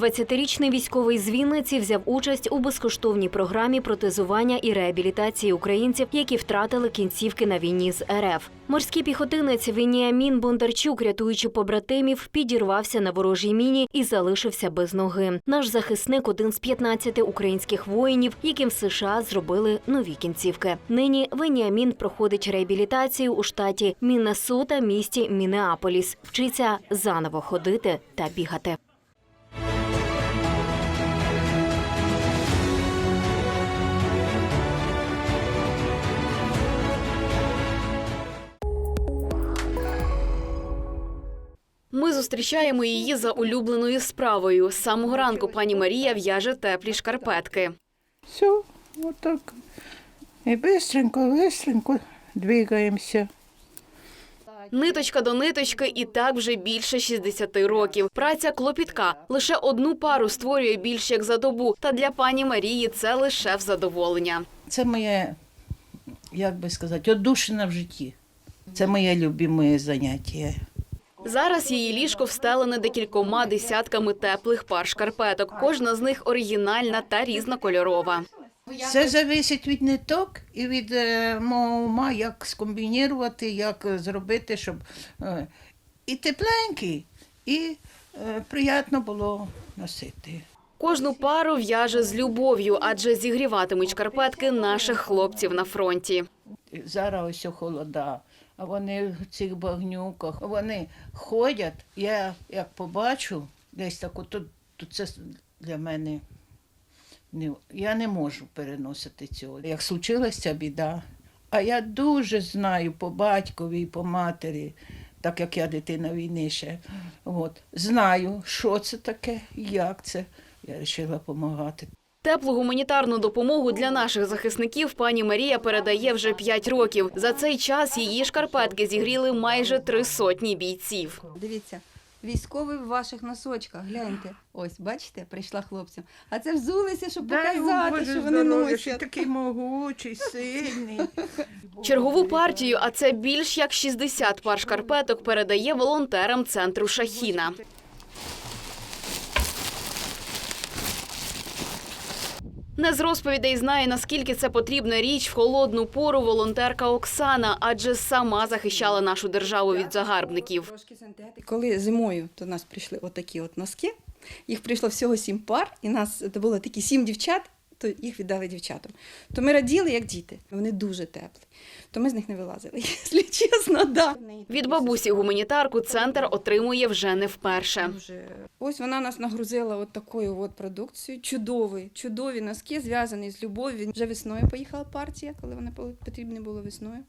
20-річний військовий з Вінниці взяв участь у безкоштовній програмі протезування і реабілітації українців, які втратили кінцівки на війні з РФ. Морський піхотинець Веніамін Бондарчук, рятуючи побратимів, підірвався на ворожій міні і залишився без ноги. Наш захисник один з 15 українських воїнів, яким в США зробили нові кінцівки. Нині Веніамін проходить реабілітацію у штаті Міннесота, місті Мінеаполіс. Вчиться заново ходити та бігати. Ми зустрічаємо її за улюбленою справою. З самого ранку пані Марія в'яже теплі шкарпетки. Все, вот так. И быстренько, быстренько двигаемся. Ниточка до ниточки, і так вже більше 60 років. Праця клопітка. Лише одну пару створює більш як за добу. Та для пані Марії це лише в задоволення. Це моє, як би сказати, одушина в житті. Це моє любиме заняття. Зараз її ліжко встелене декількома десятками теплих пар шкарпеток. Кожна з них оригінальна та різнокольорова. Це залежить від ниток і від е, мого ума, як скомбінірувати, як е, зробити, щоб е, і тепленький, і приємно було носити. Кожну пару в'яже з любов'ю, адже зігріватимуть шкарпетки наших хлопців на фронті. Зараз ось холода, вони в цих багнюках, вони ходять. Я як побачу, десь так, то, то це для мене не, я не можу переносити цього. Як случилася біда, а я дуже знаю по батькові і по матері, так як я дитина війни ще, от, знаю, що це таке, як це. Я вирішила допомагати. Теплу гуманітарну допомогу для наших захисників пані Марія передає вже 5 років. За цей час її шкарпетки зігріли майже три сотні бійців. Дивіться, військовий в ваших носочках. Гляньте. Ось, бачите, прийшла хлопцям. А це взулися, щоб показати, що вони носять. такий могучий, сильний. Чергову партію, а це більш як 60 пар шкарпеток, передає волонтерам центру Шахіна. Не з розповідей знає, наскільки це потрібна річ в холодну пору волонтерка Оксана, адже сама захищала нашу державу від загарбників. Коли зимою до нас прийшли отакі от носки, їх прийшло всього сім пар, і нас це було такі сім дівчат, то їх віддали дівчатам. То ми раділи, як діти. Вони дуже теплі. То ми з них не вилазили, якщо чесно, да. Від бабусі гуманітарку центр отримує вже не вперше. Ось вона нас нагрузила от такою от продукцією. Чудові, чудові носки, зв'язані з любов'ю. Вже весною поїхала партія, коли вона потрібна була весною.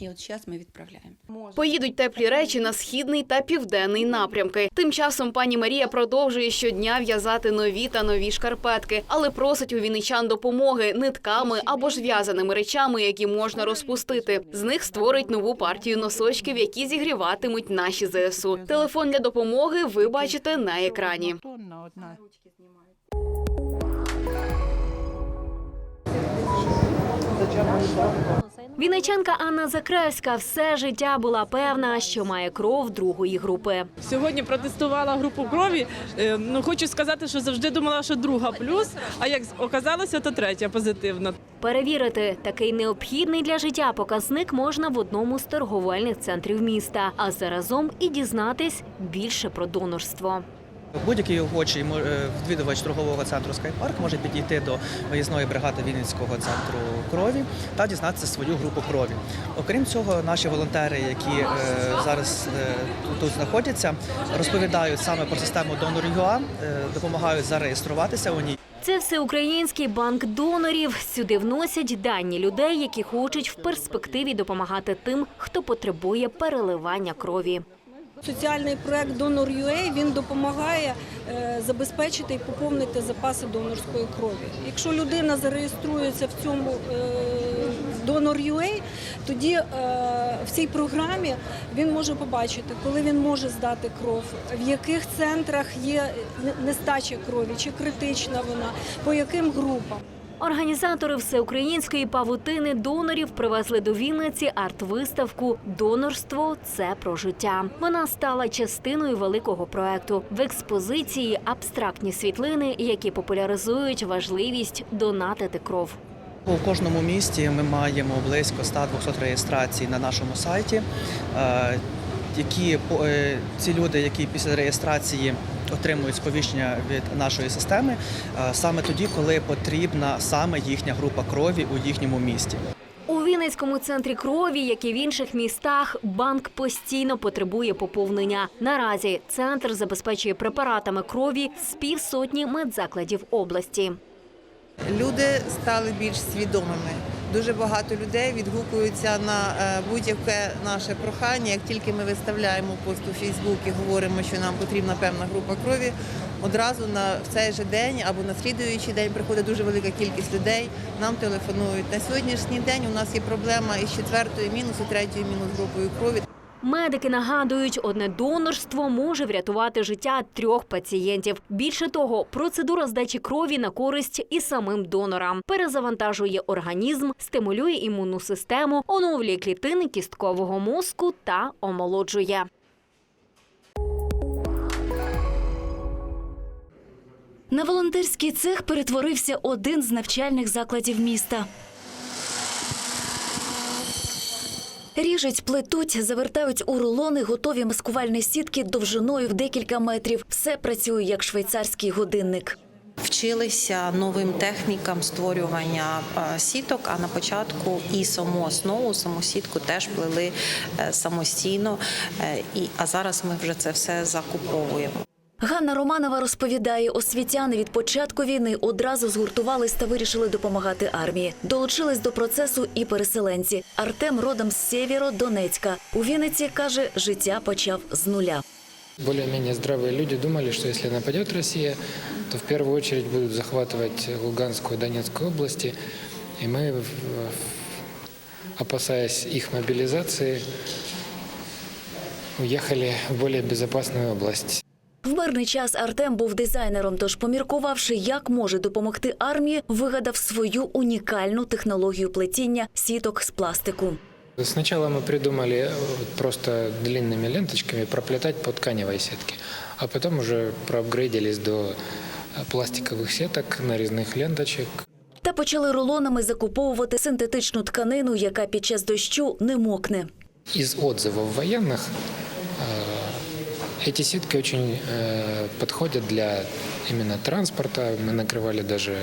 І от зараз ми відправляємо. Поїдуть теплі речі на східний та південний напрямки. Тим часом пані Марія продовжує щодня в'язати нові та нові шкарпетки, але просить у вінничан допомоги нитками або ж в'язаними речами, які можна розпустити. З них створить нову партію носочків, які зігріватимуть наші ЗСУ. Телефон для допомоги ви бачите на екрані. Одна. Вінничанка Анна Закраївська все життя була певна, що має кров другої групи. Сьогодні протестувала групу крові. Е, Ну хочу сказати, що завжди думала, що друга плюс. А як оказалося, то третя позитивна. Перевірити такий необхідний для життя показник можна в одному з торговельних центрів міста, а заразом і дізнатись більше про донорство. Будь-який охочий е, відвідувач торгового центру Скайпарк може підійти до виїзної бригади Вінницького центру крові та дізнатися свою групу крові. Окрім цього, наші волонтери, які е, зараз е, тут- знаходяться, розповідають саме про систему е, допомагають зареєструватися у ній. Це всеукраїнський банк донорів. Сюди вносять дані людей, які хочуть в перспективі допомагати тим, хто потребує переливання крові. Соціальний проект Donor.ua, він допомагає е, забезпечити і поповнити запаси донорської крові. Якщо людина зареєструється в цьому е, Donor.ua, тоді е, в цій програмі він може побачити, коли він може здати кров, в яких центрах є нестача крові, чи критична вона, по яким групам. Організатори всеукраїнської павутини донорів привезли до Вінниці арт-виставку Донорство це про життя. Вона стала частиною великого проекту. В експозиції абстрактні світлини, які популяризують важливість донатити кров. У кожному місті ми маємо близько 100-200 реєстрацій на нашому сайті. е, Які е, ці люди, які після реєстрації отримують сповіщення від нашої системи, е, саме тоді, коли потрібна саме їхня група крові у їхньому місті. У Вінницькому центрі крові, як і в інших містах, банк постійно потребує поповнення. Наразі центр забезпечує препаратами крові з півсотні медзакладів області. Люди стали більш свідомими. Дуже багато людей відгукуються на е, будь-яке наше прохання. Як тільки ми виставляємо пост у Фейсбук і говоримо, що нам потрібна певна група крові. Одразу на в цей же день або на слідуючий день приходить дуже велика кількість людей. Нам телефонують. На сьогоднішній день у нас є проблема із четвертою мінус третьою мінус групою крові. Медики нагадують, одне донорство може врятувати життя трьох пацієнтів. Більше того, процедура здачі крові на користь і самим донорам перезавантажує організм, стимулює імунну систему, оновлює клітини кісткового мозку та омолоджує. На волонтерський цех перетворився один з навчальних закладів міста. Ріжуть, плетуть, завертають у рулони готові маскувальні сітки довжиною в декілька метрів. Все працює як швейцарський годинник. Вчилися новим технікам створювання е, сіток. А на початку і саму основу, саму сітку теж плели е, самостійно. Е, а зараз ми вже це все закуповуємо. Ганна Романова розповідає, освітяни від початку війни одразу згуртувались та вирішили допомагати армії. Долучились до процесу і переселенці. Артем родом з Сєвєродонецька. У Вінниці каже, життя почав з нуля. Более-менее здравые люди думали, что если нападет Россия, то в первую очередь будут захватывать Луганскую и Донецкую области. И мы, в- в- опасаясь их мобилизации, уехали в более безопасную область. В мирний час Артем був дизайнером, тож, поміркувавши, як може допомогти армії, вигадав свою унікальну технологію плетіння сіток з пластику. Сначала мы придумали э, вот просто длинными ленточками проплетать по тканевой сетке, а потом уже проапгрейдились до э, пластиковых сеток, нарезных ленточек, Та почали рулонами закуповувати синтетичну тканину, яка під час дощу не мокне. Из отзывов военных э, эти сетки очень э, подходят для именно транспорта. Мы накрывали даже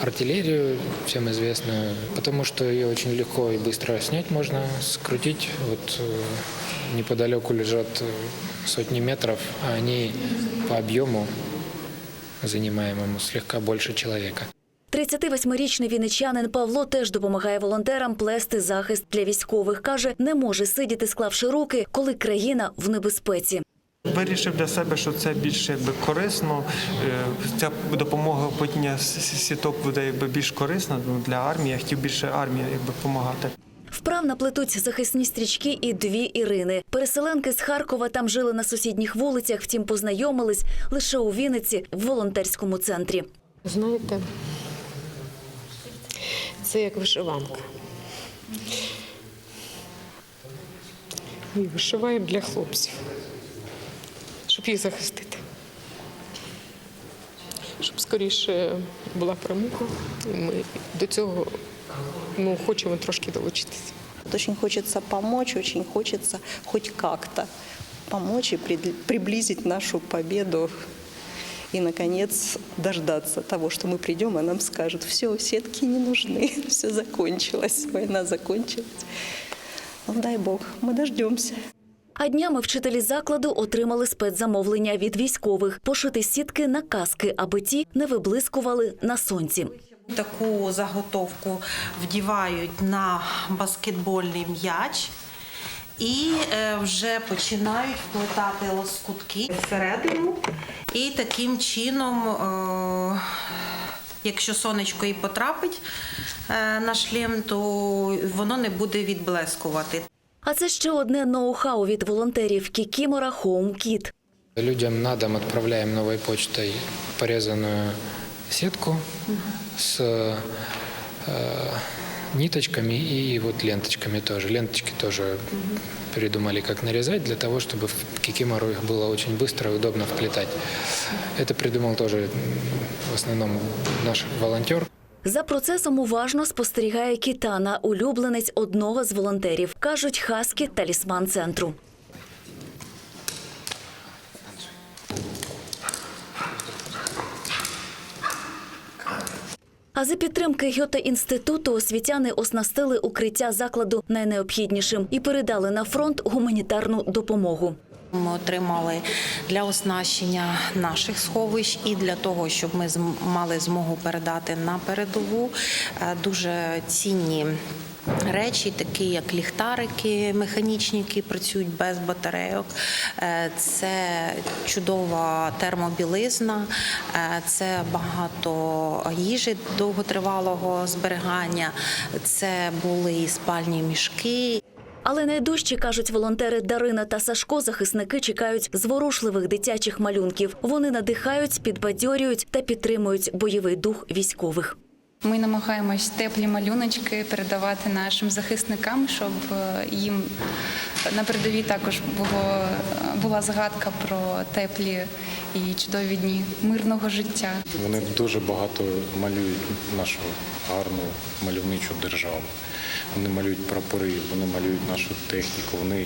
артиллерию, всем известную, потому что ее очень легко и быстро снять можно, скрутить. Вот э, неподалеку лежат э, сотни метров, а они по объему занимаемому слегка больше человека. 38-річний вінничанин Павло теж допомагає волонтерам плести захист для військових. Каже, не може сидіти, склавши руки, коли країна в небезпеці. Вирішив для себе, що це більш якби корисно. Е, Ця допомога с- сіток буде якби більш корисна ну, для армії. Я хотів більше армії якби допомагати. Вправно плетуть захисні стрічки і дві Ірини. Переселенки з Харкова там жили на сусідніх вулицях, втім познайомились лише у Вінниці в волонтерському центрі. Знаєте, це як вишиванка. І вишиваємо для хлопців, щоб їх захистити. Щоб скоріше була перемога. І Ми до цього ну, хочемо трошки долучитися. Очень хочется помочь, очень хочется хоть как-то помочь и прид- приблизить нашу победу и, наконец, дождаться того, что мы придем, а нам скажут, все, сетки не нужны, все закончилось, война закончилась. Ну, дай Бог, мы дождемся. А днями вчителі закладу отримали спецзамовлення від військових пошити сітки на каски, аби ті не виблискували на сонці. Таку заготовку вдівають на баскетбольний м'яч. І е, вже починають вплетати лоскутки всередину. І таким чином, е, якщо сонечко і потрапить е, на шлем, то воно не буде відблескувати. А це ще одне ноу-хау від волонтерів Кікімора Home Kit. Людям на дом отправляем новой почтой порезанную сетку с э, ниточками и вот ленточками тоже. Ленточки тоже придумали, как нарезать, для того, чтобы в кикимору их было очень быстро и удобно вплетать. Это придумал тоже м, в основном наш волонтер. За процесом уважно спостерігає Кітана, улюбленець одного з волонтерів. Кажуть, Хаскі – талісман центру. А за підтримки Гьоте-інституту освітяни оснастили укриття закладу найнеобхіднішим і передали на фронт гуманітарну допомогу. Ми отримали для оснащення наших сховищ і для того, щоб ми мали змогу передати на передову е, дуже цінні. Речі, такі як ліхтарики механічні, які працюють без батарейок, Е, це чудова термобілизна, е, це багато їжі довготривалого зберігання, це були і спальні мішки, Але найдужче, кажуть волонтери Дарина та Сашко, захисники чекають зворушливих дитячих малюнків. Вони надихають, підбадьорюють та підтримують бойовий дух військових. Ми намагаємось теплі малюночки передавати нашим захисникам, щоб е, їм на передовій також було, була згадка про теплі і чудові дні мирного життя. Вони дуже багато малюють нашу гарну мальовничу державу. Вони малюють прапори, вони малюють нашу техніку, вони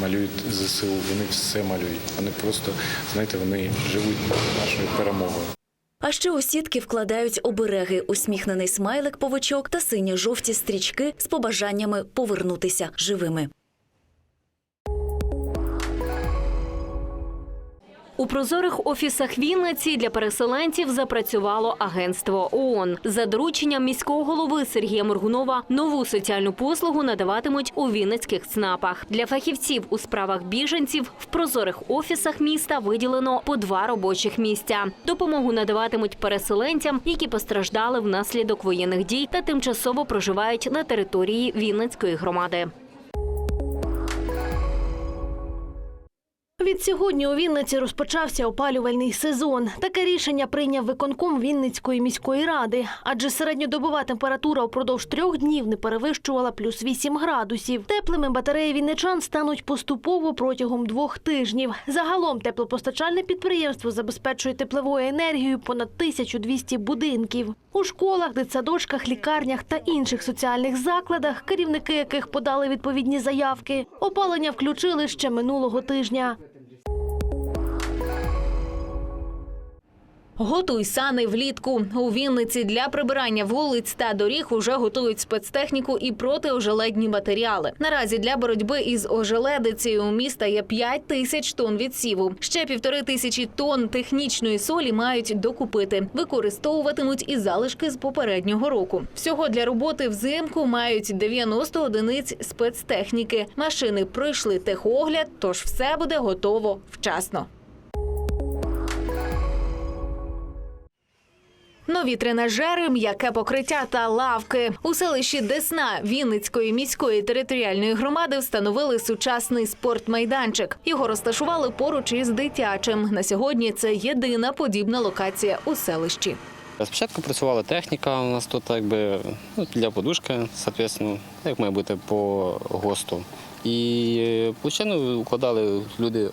малюють ЗСУ, вони все малюють. Вони просто, знаєте, вони живуть нашою перемогою. А ще у сітки вкладають обереги, усміхнений смайлик повичок та синьо-жовті стрічки з побажаннями повернутися живими. У прозорих офісах Вінниці для переселенців запрацювало агентство ООН. За дорученням міського голови Сергія Моргунова нову соціальну послугу надаватимуть у Вінницьких ЦНАПах. Для фахівців у справах біженців в прозорих офісах міста виділено по два робочих місця. Допомогу надаватимуть переселенцям, які постраждали внаслідок воєнних дій та тимчасово проживають на території Вінницької громади. Відсьогодні у Вінниці розпочався опалювальний сезон. Таке рішення прийняв виконком Вінницької міської ради, адже середньодобова температура упродовж трьох днів не перевищувала плюс 8 градусів. Теплими батареї вінничан стануть поступово протягом двох тижнів. Загалом теплопостачальне підприємство забезпечує тепловою енергією понад 1200 будинків. У школах, дитсадочках, лікарнях та інших соціальних закладах, керівники яких подали відповідні заявки, опалення включили ще минулого тижня. Готуй сани влітку. У Вінниці для прибирання вулиць та доріг уже готують спецтехніку і протиожеледні матеріали. Наразі для боротьби із ожеледицею у міста є 5 тисяч тонн відсіву. Ще півтори тисячі тонн технічної солі мають докупити. Використовуватимуть і залишки з попереднього року. Всього для роботи взимку мають 90 одиниць спецтехніки. Машини пройшли техогляд, тож все буде готово вчасно. Нові тренажери, м'яке покриття та лавки у селищі Десна Вінницької міської територіальної громади встановили сучасний спортмайданчик. Його розташували поруч із дитячим. На сьогодні це єдина подібна локація у селищі. Спочатку працювала техніка, у нас тут якби ну, для подушки, соответственно, як має бути по ГОСТу. І площину укладали люди, е,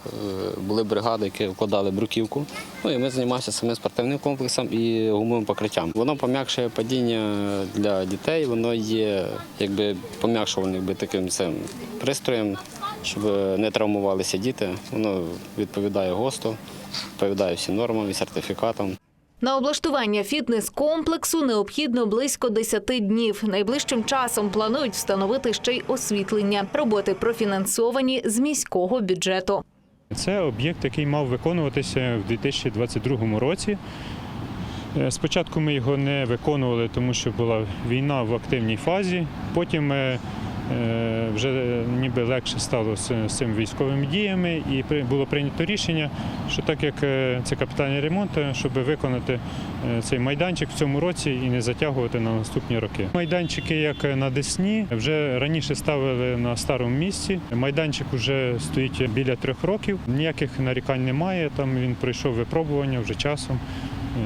були бригади, які укладали бруківку. Ну і ми займалися самим спортивним комплексом і гумовим покриттям. Воно пом'якшує падіння для дітей, воно є якби пом'якшувальним таким цим пристроєм, щоб не травмувалися діти. Воно відповідає ГОСТу, відповідає всім нормам і сертифікатам. На облаштування фітнес-комплексу необхідно близько 10 днів. Найближчим часом планують встановити ще й освітлення. Роботи профінансовані з міського бюджету. Це об'єкт, який мав виконуватися в 2022 році. Е, Спочатку ми його не виконували, тому що була війна в активній фазі. Потім е, вже ніби легше стало з цими військовими діями, і при- було прийнято рішення, що так як е, це капітальний ремонт, е, щоб виконати е, цей майданчик в цьому році і не затягувати на наступні роки. Майданчики, як на Десні, вже раніше ставили на старому місці. Майданчик вже стоїть біля трьох років. Ніяких нарікань немає. Там він пройшов випробування вже часом.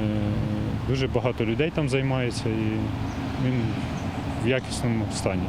Е, Дуже багато людей там займається і він в якісному стані.